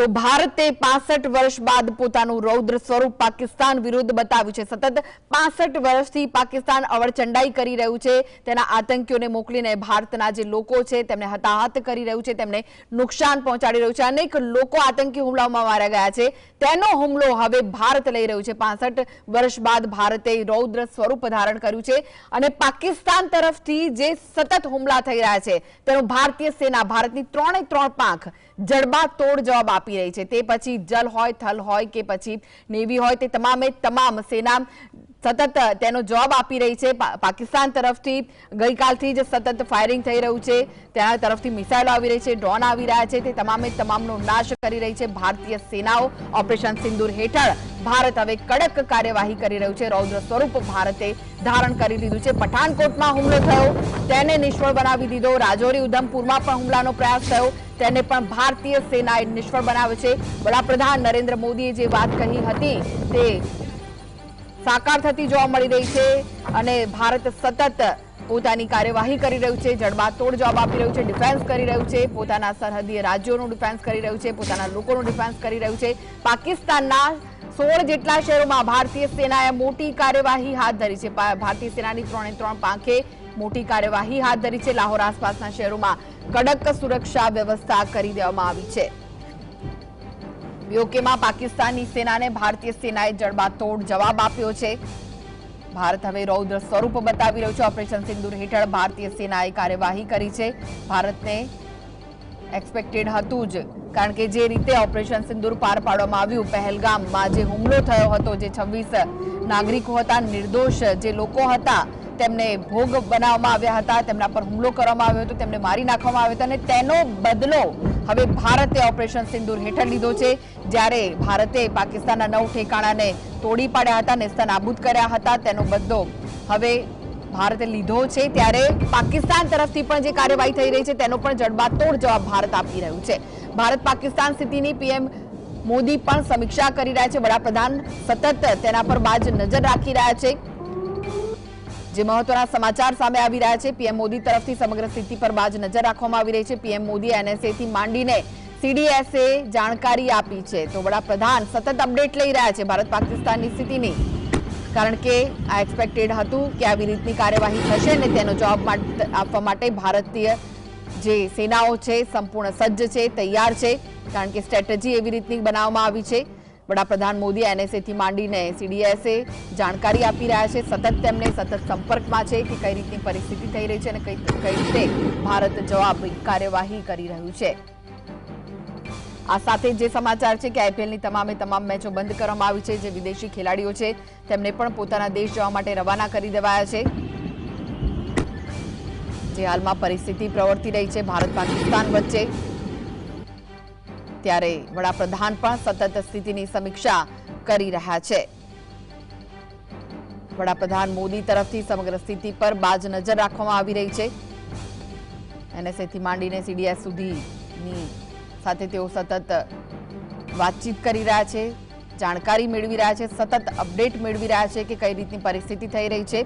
તો ભારતે પાસઠ વર્ષ બાદ પોતાનું રૌદ્ર સ્વરૂપ પાકિસ્તાન વિરુદ્ધ બતાવ્યું છે. સતત પાસઠ વર્ષથી પાકિસ્તાન અવળચંડાઈ કરી રહ્યું છે. તેના આતંકીઓને મોકલીને ભારતના જે લોકો છે તેમને હતાહત કરી રહ્યું છે. તેમને નુકસાન પહોંચાડી રહ્યું છે. અનેક લોકો આતંકી હુમલાઓમાં માર્યા ગયા છે. તેનો હુમલો હવે ભારત લઈ રહ્યું છે. પાસઠ વર્ષ બાદ ભારતે રૌદ્ર સ્વરૂપ ધારણ કર્યું છે અને પાકિસ્તાન તરફથી જે સતત હુમલા થઈ રહ્યા છે, તેનો ભારતીય સેના ભારતની ત્રણે ત્રણ પાંખ જડબા તોડ જવાબ આપી રહી છે. તે પછી જલ હોય, થલ હોય કે પછી નેવી હોય, તે તમામે તમામ સેના સતત તેનો જવાબ આપી રહી છે. પાકિસ્તાન તરફથી ગઈકાલથી જ સતત ફાયરિંગ થઈ રહ્યું છે. તેના તરફથી મિસાઇલો આવી રહી છે ડ્રોન આવી રહ્યા છે. તે તમામે તમામનો નાશ કરી રહી છે ભારતીય સેનાઓ. ઓપરેશન સિંદુર હેઠળ ભારત હવે કડક કાર્યવાહી કરી રહ્યું છે. રૌદ્ર સ્વરૂપ ભારતે ધારણ કરી લીધું છે. પઠાણકોટમાં હુમલો થયો. તેને નિષ્ફળ બનાવી દીધો. રાજૌરી, ઉધમપુરમાં પણ હુમલાનો પ્રયાસ થયો. તેને પણ ભારતીય સેનાએ નિષ્ફળ બનાવ્યો છે. વડાપ્રધાન નરેન્દ્ર મોદીએ જે વાત કહી હતી તે સાકાર થતી જોવા મળી રહી છે અને ભારત સતત પોતાની કાર્યવાહી કરી રહ્યું છે, જડબાતોડ જવાબ આપી રહ્યું છે ડિફેન્સ કરી રહ્યું છે, પોતાના સરહદીય રાજ્યોનું ડિફેન્સ કરી રહ્યું છે, પોતાના લોકોનું ડિફેન્સ કરી રહ્યું છે. પાકિસ્તાનના સોળ જેટલા શહેરોમાં ભારતીય સેનાએ મોટી કાર્યવાહી હાથ ધરી છે. ભારતીય સેનાની ત્રણે ત્રણ પાંખે મોટી કાર્યવાહી હાથ ધરી છે. લાહોર આસપાસના શહેરોમાં કડક સુરક્ષા વ્યવસ્થા કરી દેવામાં આવી છે. બીઓકેમાં પાકિસ્તાની સેનાને ભારતીય સેનાએ જડબાતોડ જવાબ આપ્યો છે. ભારત હવે રૌદ્ર સ્વરૂપ બતાવી રહ્યું છે. ઓપરેશન સિંદૂર હેઠળ ભારતીય સેનાએ કાર્યવાહી કરી છે. ભારતને એક્સપેક્ટેડ હતું જ. કારણ કે જે રીતે ઓપરેશન સિંદૂર પાર પાડવામાં આવ્યું, પહેલગામમાં જે હુમલો થયો હતો, જે છવ્વીસ નાગરિકો હતા, નિર્દોષ જે લોકો હતા તેમને ભોગ બનાવવામાં આવ્યા હતા, તેમના પર હુમલો કરવામાં આવ્યો હતો, તેમને મારી નાખવામાં આવ્યો હતો અને તેનો બદલો હવે ભારતે ઓપરેશન સિંદૂર હેઠળ લીધો છે. જ્યારે ભારતે પાકિસ્તાનના નવ ઠેકાણાને તોડી પાડ્યા હતા નેસ્તનાબૂદ કર્યા હતા, તેનો બદલો હવે ભારતે લીધો છે. ત્યારે પાકિસ્તાન તરફથી પણ જે કાર્યવાહી થઈ રહી છે, તેનો પણ જડબાતોડ જવાબ ભારત આપી રહ્યું છે. ભારત પાકિસ્તાન સ્થિતિની પીએમ મોદી પણ સમીક્ષા કરી રહ્યા છે. વડાપ્રધાન સતત તેના પર બાજ નજર રાખી રહ્યા છે. જે મહત્વના સમાચાર સામે આવી રહ્યા છે. પીએમ મોદી તરફથી સમગ્ર સ્થિતિ પર બાજ નજર રાખવામાં આવી રહી છે. પીએમ મોદી એનએસએ થી માંડીને સીડીએસએ જાણકારી આપી છે. તો વડાપ્રધાન સતત અપડેટ લઈ રહ્યા છે ભારત પાકિસ્તાનની સ્થિતિની. કારણ કે આ એક્સપેક્ટેડ હતું કે આવી રીતની કાર્યવાહી થશે ને તેનો જવાબ આપવા માટે ભારતીય જે સેનાઓ છે, સંપૂર્ણ સજ્જ છે, તૈયાર છે. કારણ કે સ્ટ્રેટેજી એવી રીતની બનાવવામાં આવી છે. વડાપ્રધાન મોદી એનએસએથી માંડીને સીડીએસએ જાણકારી આપી રહ્યા છે. સતત તેમને સતત સંપર્કમાં છે કે કઈ રીતની પરિસ્થિતિ થઈ રહી છે અને કઈ કઈ રીતે ભારત જવાબ કાર્યવાહી કરી રહ્યું છે. આ સાથે જે સમાચાર છે કે આઈપીએલની તમામે તમામ મેચો બંધ કરવામાં આવી છે. જે વિદેશી ખેલાડીઓ છે, તેમને પણ પોતાના દેશ જવા માટે રવાના કરી દેવાયા છે. જે હાલમાં પરિસ્થિતિ પ્રવર્તી રહી છે ભારત પાકિસ્તાન વચ્ચે. ત્યારે વડાપ્રધાન પણ સતત સ્થિતિની સમીક્ષા કરી રહ્યા છે. વડાપ્રધાન મોદી તરફથી સમગ્ર સ્થિતિ પર બાજ નજર રાખવામાં આવી રહી છે. એનએસએ થી માંડીને સીડીએસ સુધીની સાથે તેઓ સતત વાતચીત કરી રહ્યા છે, જાણકારી મેળવી રહ્યા છે, સતત અપડેટ મેળવી રહ્યા છે કે કઈ રીતની પરિસ્થિતિ થઈ રહી છે.